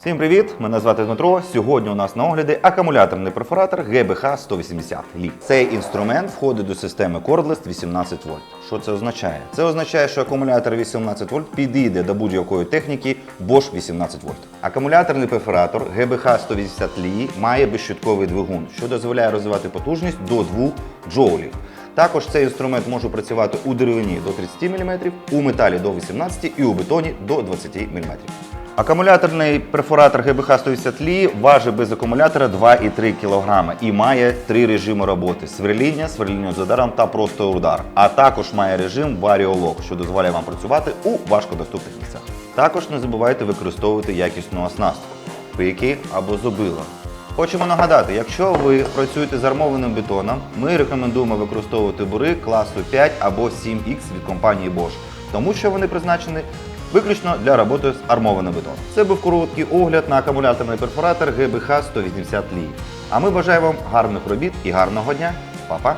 Всім привіт! Мене звати Дмитро. Сьогодні у нас на огляді акумуляторний перфоратор GBH 180 Li. Цей інструмент входить до системи Cordless 18 вольт. Що це означає? Це означає, що акумулятор 18 вольт підійде до будь-якої техніки Bosch 18 вольт. Акумуляторний перфоратор GBH 180 Li має безщитковий двигун, що дозволяє розвивати потужність до 2 джоулів. Також цей інструмент може працювати у деревині до 30 мм, у металі до 18 і у бетоні до 20 мм. Акумуляторний перфоратор GBH 180 Li важить без акумулятора 2,3 кг і має три режими роботи: сверління, сверління з ударом та просто удар. А також має режим Variolog, що дозволяє вам працювати у важкодоступних місцях. Також не забувайте використовувати якісну оснастку, пики або зубила. Хочемо нагадати, якщо ви працюєте з армованим бетоном, ми рекомендуємо використовувати бури класу 5 або 7X від компанії Bosch, тому що вони призначені виключно для роботи з армованим бетоном. Це був короткий огляд на акумуляторний перфоратор ГБХ 180 лі. А ми бажаємо вам гарних робіт і гарного дня. Па-па!